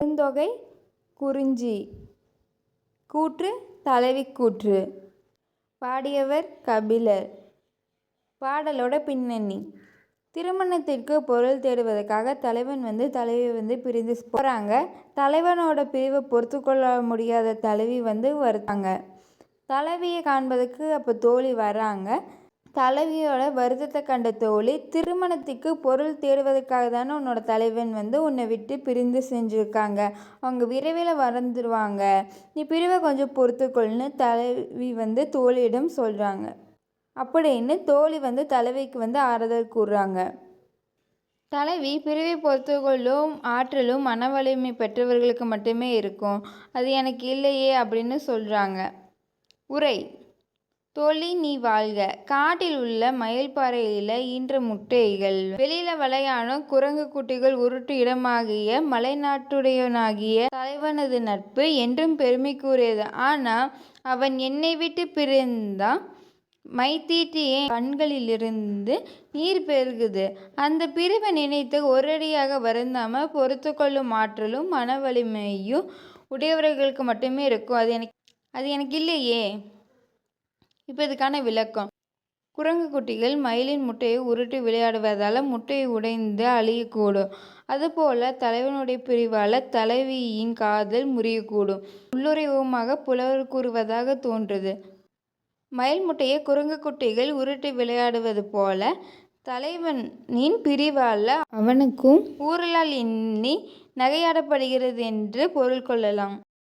பெருந்தொகை குறிஞ்சி. கூற்று தலைவி கூற்று. பாடியவர் கபிலர். பாடலோட பின்னணி. திருமணத்திற்கு பொருள் தேடுவதற்காக தலைவன் வந்து தலைவி வந்து பிரிந்து போகிறாங்க தலைவனோட பிரிவை பொறுத்து கொள்ள முடியாத தலைவி வந்து வருத்தாங்க தலைவியை காண்பதற்கு அப்போ தோழி வராங்க. தலைவியோட வருத்தத்தை கண்ட தோழி திருமணத்துக்கு பொருள் தேடுவதற்காக தானே உன்னோட தலைவன் வந்து உன்னை விட்டு பிரிந்து செஞ்சுருக்காங்க. அவங்க விரைவில் வந்துடுவாங்க நீ பிரிவை கொஞ்சம் பொறுத்துக்கொள்னு தலைவி வந்து தோழியிடம் சொல்கிறாங்க அப்படின்னு தோழி வந்து தலைவிக்கு வந்து ஆறுதல் கூறுறாங்க. தலைவி பிரிவை பொறுத்துக்கொள்ளும் ஆற்றலும் மன வலிமை பெற்றவர்களுக்கு மட்டுமே இருக்கும். அது எனக்கு இல்லையே அப்படின்னு சொல்கிறாங்க உரை. தோழி நீ வாழ்க. காட்டில் உள்ள மயில்பாறையில ஈன்ற முட்டைகள் வெளியில வளையான குரங்கு குட்டிகள் உருட்டு இடமாகிய மலைநாட்டுடையவனாகிய தலைவனது நட்பு என்றும் பெருமைக்குரியது ஆனா அவன் என்னை விட்டு பிரிந்தான் மை என் கண்களிலிருந்து நீர் பெருகுது. அந்த பிரிவை நினைத்து ஒரடியாக வருந்தாம பொறுத்து கொள்ளும் ஆற்றலும் மன வலிமையும் உடையவர்களுக்கு மட்டுமே இருக்கும். அது எனக்கு அது எனக்கு இல்லையே. இப்போ இதுக்கான விளக்கம். குரங்கு குட்டிகள் மயிலின் முட்டையை உருட்டி விளையாடுவதால் முட்டையை உடைந்து அழியக்கூடும். அதுபோல தலைவனுடைய பிரிவால் தலைவியின் காதல் முறியக்கூடும். உள்ளுறைவுமாக புலவர் கூறுவதாக தோன்றுது. மயில் முட்டையை குரங்கு குட்டிகள் உருட்டி விளையாடுவது போல தலைவனின் பிரிவால் அவனுக்கும் ஊரலால் எண்ணி நகையாடப்படுகிறது என்று பொருள் கொள்ளலாம்.